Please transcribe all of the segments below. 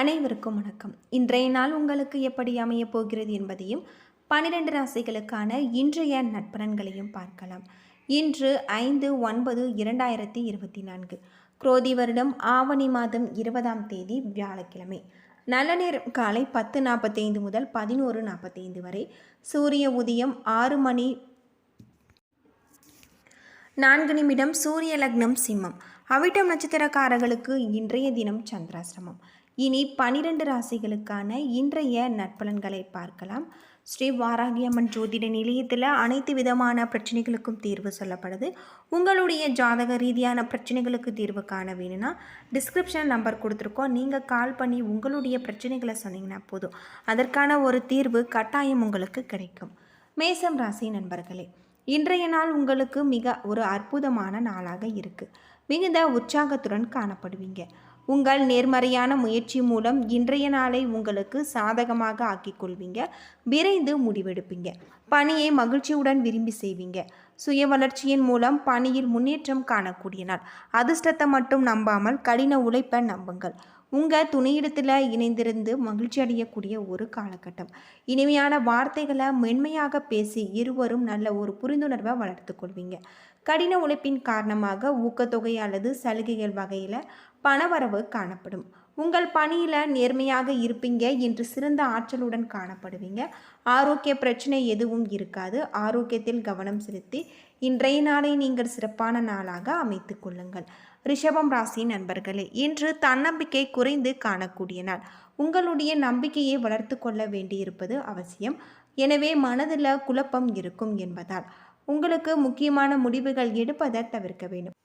அனைவருக்கும் வணக்கம். இன்றைய நாள் உங்களுக்கு எப்படி அமையப் போகிறது என்பதையும் பனிரெண்டு ராசிகளுக்கான இன்றைய நட்பலன்களையும் பார்க்கலாம். இன்று ஐந்து ஒன்பது இரண்டாயிரத்தி இருபத்தி நான்கு. குரோதி வருடம் ஆவணி மாதம் இருபதாம் தேதி வியாழக்கிழமை. நல்ல நேரம் காலை பத்து நாற்பத்தைந்து முதல் பதினோரு நாற்பத்தைந்து வரை. சூரிய உதயம் ஆறு மணி நான்கு நிமிடம் சூரிய லக்னம் சிம்மம். அவிட்டம் நட்சத்திரக்காரர்களுக்கு இன்றைய தினம் சந்திராசிரமம் இனி பனிரெண்டு ராசிகளுக்கான இன்றைய நட்பலன்களை பார்க்கலாம். ஸ்ரீ வாராகியம்மன் ஜோதிட நிலையத்தில் அனைத்து விதமான பிரச்சனைகளுக்கும் தீர்வு சொல்லப்படுது. உங்களுடைய ஜாதக ரீதியான பிரச்சனைகளுக்கு தீர்வு காண வேணும்னா டிஸ்கிரிப்ஷன் நம்பர் கொடுத்துருக்கோம். நீங்கள் கால் பண்ணி உங்களுடைய பிரச்சனைகளை சொன்னீங்கன்னா போதும். அதற்கான ஒரு தீர்வு கட்டாயம் உங்களுக்கு கிடைக்கும். மேசம் ராசி நண்பர்களே இன்றைய நாள் உங்களுக்கு மிக ஒரு அற்புதமான நாளாக இருக்குது மிகுந்த உற்சாகத்துடன் காணப்படுவீங்க. உங்கள் நேர்மறையான முயற்சி மூலம் இன்றைய நாளை உங்களுக்கு சாதகமாக ஆக்கிக் கொள்வீங்க. விரைந்து முடிவெடுப்பீங்க. பணியை மகிழ்ச்சியுடன் விரும்பி செய்வீங்க. சுய வளர்ச்சியின் மூலம் பணியில் முன்னேற்றம் காணக்கூடிய நாள். அதிர்ஷ்டத்தை மட்டும் நம்பாமல் கடின உழைப்பை நம்புங்கள். உங்கள் துணையிடத்தில் இணைந்திருந்து மகிழ்ச்சி அடையக்கூடிய ஒரு காலகட்டம். இனிமையான வார்த்தைகளை மென்மையாக பேசி இருவரும் நல்ல ஒரு புரிந்துணர்வை வளர்த்து கொள்வீங்க. கடின உழைப்பின் காரணமாக ஊக்கத்தொகை அல்லது சலுகைகள் வகையில் பணவரவு காணப்படும். உங்கள் பணியில் நேர்மையாக இருப்பீங்க என்று சிறந்த ஆற்றலுடன் காணப்படுவீங்க. ஆரோக்கிய பிரச்சனை எதுவும் இருக்காது. ஆரோக்கியத்தில் கவனம் செலுத்தி இன்றைய நாளை நீங்கள் சிறப்பான நாளாக அமைத்து கொள்ளுங்கள். ரிஷபம் ராசி நண்பர்களே இன்று தன்னம்பிக்கை குறைந்து காணக்கூடிய நாள். உங்களுடைய நம்பிக்கையை வளர்த்து கொள்ள வேண்டியிருப்பது அவசியம். எனவே மனதில் குழப்பம் இருக்கும் என்பதால். உங்களுக்கு முக்கியமான முடிவுகள் எடுப்பதை தவிர்க்க வேண்டும்.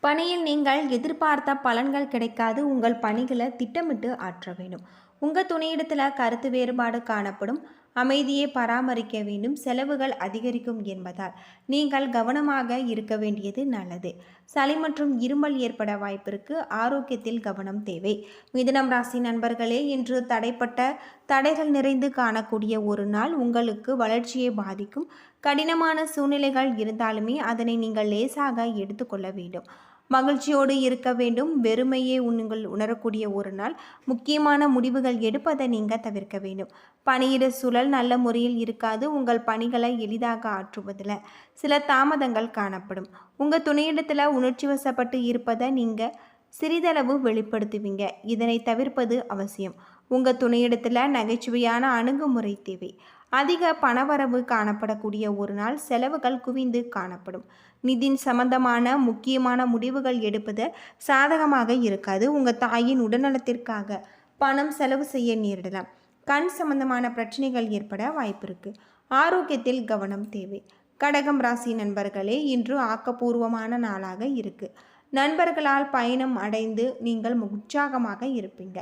பணியில் நீங்கள் எதிர்பார்த்த பலன்கள் கிடைக்காது. உங்கள் பணிகளை திட்டமிட்டு ஆற்ற வேண்டும். உங்கள் துணையிடத்தில் கருத்து வேறுபாடு காணப்படும். அமைதியை பராமரிக்க வேண்டும் செலவுகள் அதிகரிக்கும் என்பதால். நீங்கள் கவனமாக இருக்க வேண்டியது நல்லது. சளி மற்றும் இருமல் ஏற்பட வாய்ப்பிற்கு ஆரோக்கியத்தில் கவனம் தேவை. மிதுனம் ராசி நண்பர்களே இன்று தடைப்பட்ட தடைகள் நிறைந்து காணக்கூடிய ஒரு நாள் உங்களுக்கு வளர்ச்சியை பாதிக்கும். கடினமான சூழ்நிலைகள் இருந்தாலுமே அதனை நீங்கள் லேசாக எடுத்துக்கொள்ள வேண்டும். மகிழ்ச்சியோடு இருக்க வேண்டும். வெறுமையே உங்கள் உணரக்கூடிய ஒரு நாள். முக்கியமான முடிவுகள் எடுப்பதை நீங்கள் தவிர்க்க வேண்டும். பணியிட சூழல் நல்ல முறையில் இருக்காது. உங்கள் பணிகளை எளிதாக ஆற்றுவதில் சில தாமதங்கள் காணப்படும். உங்கள் துணையிடத்தில் உணர்ச்சி வசப்பட்டு இருப்பதை நீங்கள் சிறிதளவு வெளிப்படுத்துவீங்க. இதனை தவிர்ப்பது அவசியம். உங்கள் துணையிடத்தில் நகைச்சுவையான அணுகுமுறை தேவை. அதிக பணவரவு காணப்படக்கூடிய ஒரு நாள் செலவுகள் குவிந்து காணப்படும். நிதின் சம்பந்தமான முக்கியமான முடிவுகள் எடுப்பது சாதகமாக இருக்காது. உங்கள் தாயின் உடல்நலத்திற்காக பணம் செலவு செய்ய நேரிடலாம். கண் சம்பந்தமான பிரச்சனைகள் ஏற்பட வாய்ப்பு ஆரோக்கியத்தில் கவனம் தேவை. கடகம் ராசி நண்பர்களே இன்று ஆக்கப்பூர்வமான நாளாக இருக்கு. நண்பர்களால் பயணம் அடைந்து நீங்கள் உற்சாகமாக இருப்பீங்க.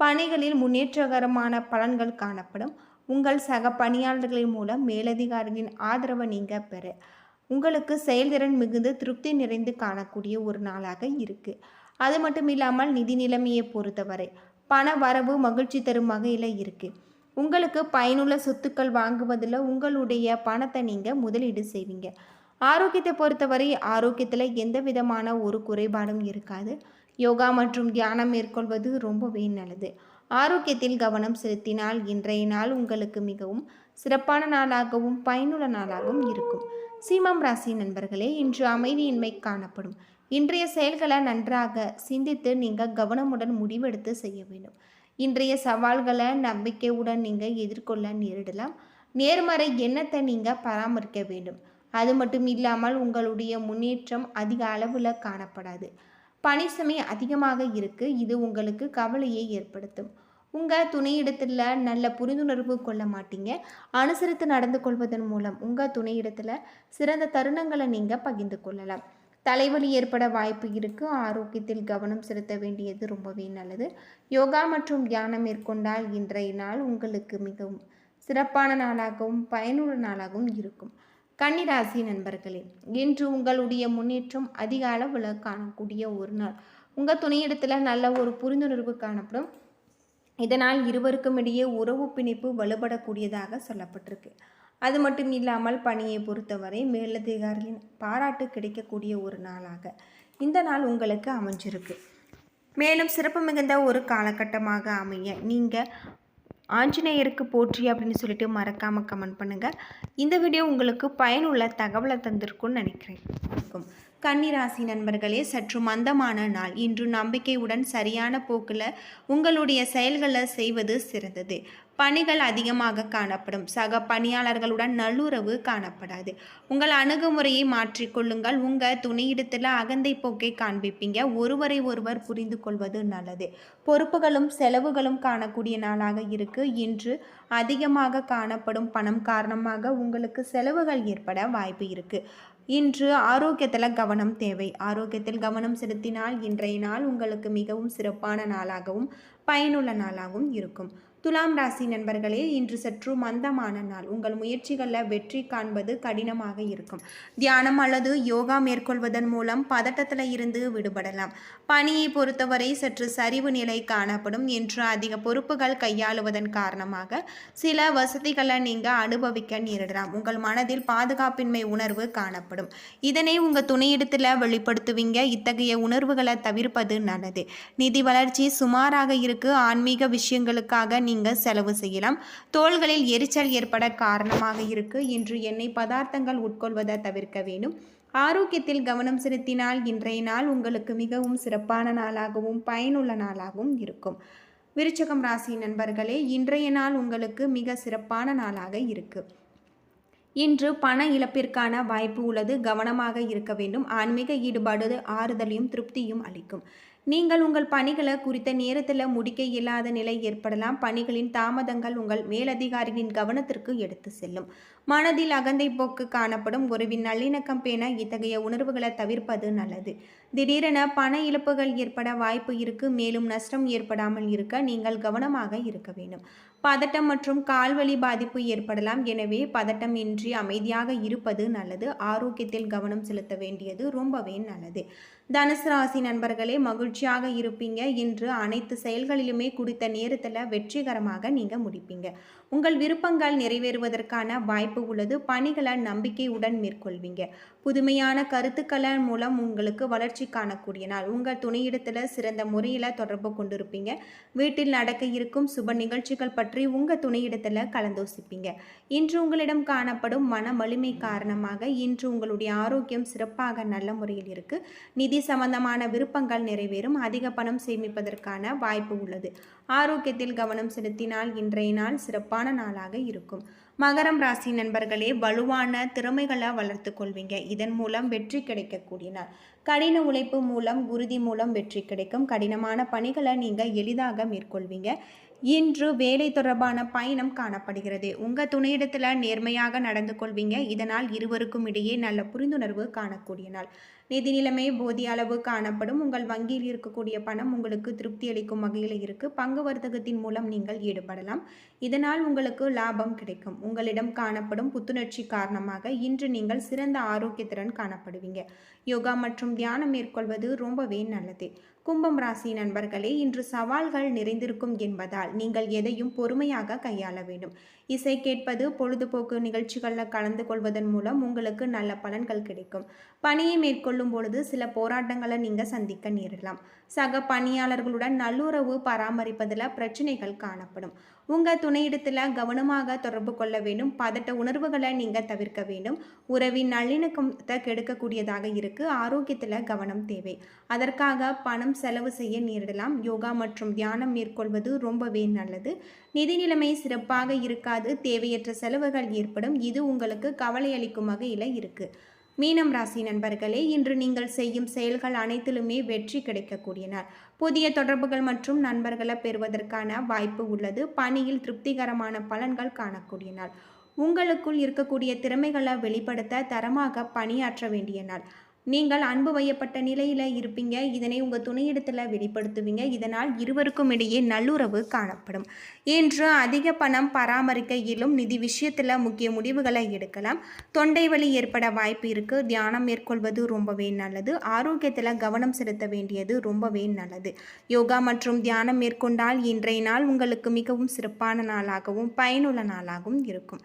பணிகளில் முன்னேற்றகரமான பலன்கள் காணப்படும். உங்கள் சக பணியாளர்களின் மூலம் மேலதிகாரிகளின் ஆதரவை நீங்கள் பெற. உங்களுக்கு செயல்திறன் மிகுந்து திருப்தி நிறைந்து காணக்கூடிய ஒரு நாளாக இருக்குது அது மட்டும் இல்லாமல் நிதி நிலைமையை பொறுத்தவரை பண வரவு மகிழ்ச்சி தரும் வகையில் இருக்குது உங்களுக்கு பயனுள்ள சொத்துக்கள் வாங்குவதில் உங்களுடைய பணத்தை நீங்கள் முதலீடு செய்வீங்க. ஆரோக்கியத்தை பொறுத்தவரை ஆரோக்கியத்தில் எந்த விதமான ஒரு குறைபாடும் இருக்காது. யோகா மற்றும் தியானம் மேற்கொள்வது ரொம்பவே நல்லது. ஆரோக்கியத்தில் கவனம் செலுத்தினால் இன்றைய நாள் உங்களுக்கு மிகவும் சிறப்பான நாளாகவும் பயனுள்ள நாளாகவும் இருக்கும். சீமம் ராசி நண்பர்களே இன்று அமைதியின்மை காணப்படும். இன்றைய செயல்களை நன்றாக சிந்தித்து நீங்கள் கவனமுடன் முடிவெடுத்து செய்ய வேண்டும். இன்றைய சவால்களை நம்பிக்கையுடன் நீங்கள் எதிர்கொள்ள நேரிடலாம். நேர்மறை எண்ணத்தை நீங்கள் பராமரிக்க வேண்டும். அது மட்டும் இல்லாமல் உங்களுடைய முன்னேற்றம் அதிக அளவில் காணப்படாது. பணி அதிகமாக இருக்கு. இது உங்களுக்கு கவலையை ஏற்படுத்தும். உங்கள் துணையிடத்தில் நல்ல புரிந்துணர்வு கொள்ள மாட்டீங்க. அனுசரித்து நடந்து கொள்வதன் மூலம் உங்கள் துணையிடத்தில் சிறந்த தருணங்களை நீங்கள் பகிர்ந்து கொள்ளலாம். தலைவலி ஏற்பட வாய்ப்பு இருக்கு. ஆரோக்கியத்தில் கவனம் செலுத்த வேண்டியது ரொம்பவே நல்லது. யோகா மற்றும் தியானம் மேற்கொண்டால் இன்றைய நாள் உங்களுக்கு மிகவும் சிறப்பான நாளாகவும் பயனுள்ள நாளாகவும் இருக்கும். கன்னிராசி நண்பர்களே இன்று உங்களுடைய முன்னேற்றம் அதிக அளவில் காணக்கூடிய ஒரு நாள். உங்கள் துணையிடத்தில் நல்ல ஒரு புரிந்துணர்வு காணப்படும். இதனால் இருவருக்கும் இடையே உறவு பிணைப்பு வலுப்படக்கூடியதாக சொல்லப்பட்டிருக்கு. அது மட்டும் இல்லாமல் பணியை பொறுத்தவரை மேலதிகாரிகளின் பாராட்டு கிடைக்கக்கூடிய ஒரு நாளாக இந்த நாள் உங்களுக்கு அமைஞ்சிருக்கு. மேலும் சிறப்பு மிகுந்த ஒரு காலகட்டமாக அமைய நீங்கள் ஆஞ்சநேயருக்கு போற்றி அப்படின்னு சொல்லிட்டு மறக்காமல் கமெண்ட் பண்ணுங்கள் இந்த வீடியோ உங்களுக்கு பயனுள்ள தகவலை தந்திருக்கும்னு நினைக்கிறேன். கன்னிராசி நண்பர்களே சற்று மந்தமான நாள். இன்று நம்பிக்கையுடன் சரியான போக்கில் உங்களுடைய செயல்களை செய்வது சிறந்தது. பணிகள் அதிகமாக காணப்படும். சக பணியாளர்களுடன் நல்லுறவு காணப்படாது. உங்கள் அணுகுமுறையை மாற்றிக்கொள்ளுங்கள் உங்கள் துணையிடத்தில் அகந்தை போக்கை காண்பிப்பீங்க. ஒருவரை ஒருவர் புரிந்து கொள்வது நல்லது. பொறுப்புகளும் செலவுகளும் காணக்கூடிய நாளாக இருக்கு. இன்று அதிகமாக காணப்படும் பணம் காரணமாக உங்களுக்கு செலவுகள் ஏற்பட வாய்ப்பு இருக்கு. இன்று ஆரோக்கியத்தில் கவனம் தேவை. ஆரோக்கியத்தில் கவனம் செலுத்தினால் இன்றைய நாள் உங்களுக்கு மிகவும் சிறப்பான நாளாகவும் பயனுள்ள நாளாகவும் இருக்கும். துலாம் ராசி நண்பர்களே இன்று சற்று மந்தமான நாள். உங்கள் முயற்சிகளில் வெற்றி காண்பது கடினமாக இருக்கும். தியானம் அல்லது யோகா மேற்கொள்வதன் மூலம் பதட்டத்தில் இருந்து விடுபடலாம். பணியை பொறுத்தவரை சற்று சரிவு நிலை காணப்படும் என்று அதிக பொறுப்புகள் கையாளுவதன் காரணமாக சில வசதிகளை நீங்கள் அனுபவிக்க நேரிடலாம். உங்கள் மனதில் பாதுகாப்பின்மை உணர்வு காணப்படும். இதனை உங்கள் துணையிடத்தில் வெளிப்படுத்துவீங்க. இத்தகைய உணர்வுகளை தவிர்ப்பது நல்லது. நிதி வளர்ச்சி சுமாராக இருக்கு. ஆன்மீக விஷயங்களுக்காக நீங்கள் செலவு செய்யலாம். தோள்களில் எரிச்சல் ஏற்பட காரணமாக இருக்கு. இன்று எண்ணெய் பதார்த்தங்கள் உட்கொள்வதை தவிர்க்க வேண்டும். ஆரோக்கியத்தில் கவனம் செலுத்தினால் இன்றைய நாள் உங்களுக்கு மிகவும் சிறப்பான நாளாகவும் பயனுள்ள நாளாகவும் இருக்கும். விருச்சகம் ராசி நண்பர்களே இன்றைய நாள் உங்களுக்கு மிக சிறப்பான நாளாக இருக்கு. இன்று பண இழப்பிற்கான வாய்ப்பு உள்ளது. கவனமாக இருக்க வேண்டும். ஆன்மீக ஈடுபாடு ஆறுதலையும் திருப்தியும் அளிக்கும். நீங்கள் உங்கள் பணிகளை குறித்த நேரத்தில் முடிக்க இயலாத நிலை ஏற்படலாம். பணிகளின் தாமதங்கள் உங்கள் மேலதிகாரிகளின் கவனத்திற்கு எடுத்து செல்லும். மனதில் அகந்தை போக்கு காணப்படும். உறவின் நல்லிணக்கம் பேண இத்தகைய உணர்வுகளை தவிர்ப்பது நல்லது. திடீரென பண இழப்புகள் ஏற்பட வாய்ப்பு இருக்கு. மேலும் நஷ்டம் ஏற்படாமல் இருக்க நீங்கள் கவனமாக இருக்க வேண்டும். பதட்டம் மற்றும் கால்வழி பாதிப்பு ஏற்படலாம். எனவே பதட்டம் இன்றி அமைதியாக இருப்பது நல்லது. ஆரோக்கியத்தில் கவனம் செலுத்த வேண்டியது ரொம்பவே நல்லது. தனுசு ராசி நண்பர்களே மகிழ்ச்சியாக இருப்பீங்க. இன்று அனைத்து செயல்களிலுமே குறித்த நேரத்தில் வெற்றிகரமாக நீங்கள் முடிப்பீங்க. உங்கள் விருப்பங்கள் நிறைவேறுவதற்கான வாய்ப்பு உள்ளது. பணிகளை நம்பிக்கையுடன் மேற்கொள்வீங்க. புதுமையான கருத்துக்களின் மூலம் உங்களுக்கு வளர்ச்சி காணக்கூடிய நாள். உங்கள் துணையிடத்தில் சிறந்த முறையில் தொடர்பு கொண்டிருப்பீங்க. வீட்டில் நடக்க இருக்கும் சுப நிகழ்ச்சிகள் பற்றி உங்கள் துணையிடத்தில் கலந்தோசிப்பீங்க. இன்று உங்களிடம் காணப்படும் மன வலிமை காரணமாக இன்று உங்களுடைய ஆரோக்கியம் சிறப்பாக நல்ல முறையில் இருக்குது நிதி சம்பந்தமான விருப்பங்கள் நிறைவேறும். அதிக பணம் சேமிப்பதற்கான வாய்ப்பு உள்ளது. ஆரோக்கியத்தில் கவனம் செலுத்தினால் இன்றைய நாள் சிறப்பான நாளாக இருக்கும். மகரம் ராசி நண்பர்களே வலுவான திறமைகளை வளர்த்து கொள்வீங்க. இதன் மூலம் வெற்றி கிடைக்கக்கூடிய நாள் கடின உழைப்பு மூலம் உறுதி மூலம் வெற்றி கிடைக்கும். கடினமான பணிகளை நீங்கள் எளிதாக மேற்கொள்வீங்க. இன்று வேலை தொடர்பான பயணம் காணப்படுகிறது. உங்கள் துணையிடத்தில் நேர்மையாக நடந்து கொள்வீங்க. இதனால் இருவருக்கும் இடையே நல்ல புரிந்துணர்வு காணக்கூடிய நாள். நிதி நிலைமை போதிய அளவு காணப்படும். உங்கள் வங்கியில் இருக்கக்கூடிய பணம் உங்களுக்கு திருப்தி அளிக்கும் வகையில் இருக்கு. பங்கு வர்த்தகத்தின் மூலம் நீங்கள் ஈடுபடலாம். இதனால் உங்களுக்கு லாபம் கிடைக்கும். உங்களிடம் காணப்படும் புத்துணர்ச்சி காரணமாக இன்று நீங்கள் சிறந்த ஆரோக்கியத்துடன் காணப்படுவீங்க. யோகா மற்றும் தியானம் மேற்கொள்வது ரொம்பவே நல்லது. கும்பம் ராசி நண்பர்களே இன்று சவால்கள் நிறைந்திருக்கும் என்பதால் நீங்கள் எதையும் பொறுமையாக கையாள வேண்டும். இசை கேட்பது பொழுதுபோக்கு நிகழ்ச்சிகளில் கலந்து கொள்வதன் மூலம் உங்களுக்கு நல்ல பலன்கள் கிடைக்கும். பணியை மேற்கொள்ளும் பொழுது சில போராட்டங்களை நீங்கள் சந்திக்க நேரிடலாம். சக பணியாளர்களுடன் நல்லுறவு பராமரிப்பதில் பிரச்சனைகள் காணப்படும். உங்கள் துணையிடத்தில் கவனமாக தொடர்பு கொள்ள வேண்டும். பதட்ட உணர்வுகளை நீங்கள் தவிர்க்க வேண்டும். உறவின் நல்லிணக்கத்தை கெடுக்கக்கூடியதாக இருக்கு. ஆரோக்கியத்தில் கவனம் தேவை. அதற்காக பணம் செலவு செய்ய நேரிடலாம். யோகா மற்றும் தியானம் மேற்கொள்வது ரொம்பவே நல்லது. நிதி நிலைமை சிறப்பாக இருக்காது. தேவையற்ற செலவுகள் ஏற்படும். இது உங்களுக்கு கவலை அளிக்கும் வகையில் இருக்குது மீனம் ராசி நண்பர்களே இன்று நீங்கள் செய்யும் செயல்கள் அனைத்திலுமே வெற்றி கிடைக்கக்கூடிய நாள் புதிய தொடர்புகள் மற்றும் நண்பர்களை பெறுவதற்கான வாய்ப்பு உள்ளது. பணியில் திருப்திகரமான பலன்கள் காணக்கூடிய நாள் உங்களுக்குள் இருக்கக்கூடிய திறமைகளை வெளிப்படுத்த தரமாக பணியாற்ற வேண்டிய நாள். நீங்கள் அன்பு வையப்பட்ட நிலையில் இருப்பீங்க. இதனை உங்கள் துணையிடத்தில் வெளிப்படுத்துவீங்க. இதனால் இருவருக்கும் இடையே நல்லுறவு காணப்படும். இன்று அதிக பணம் பராமரிக்க இயலும் நிதி விஷயத்தில் முக்கிய முடிவுகளை எடுக்கலாம். தொண்டை வலி ஏற்பட வாய்ப்பு இருக்குது தியானம் மேற்கொள்வது ரொம்பவே நல்லது. ஆரோக்கியத்தில் கவனம் செலுத்த வேண்டியது ரொம்பவே நல்லது. யோகா மற்றும் தியானம் மேற்கொண்டால் இன்றைய நாள் உங்களுக்கு மிகவும் சிறப்பான நாளாகவும் பயனுள்ள நாளாகவும் இருக்கும்.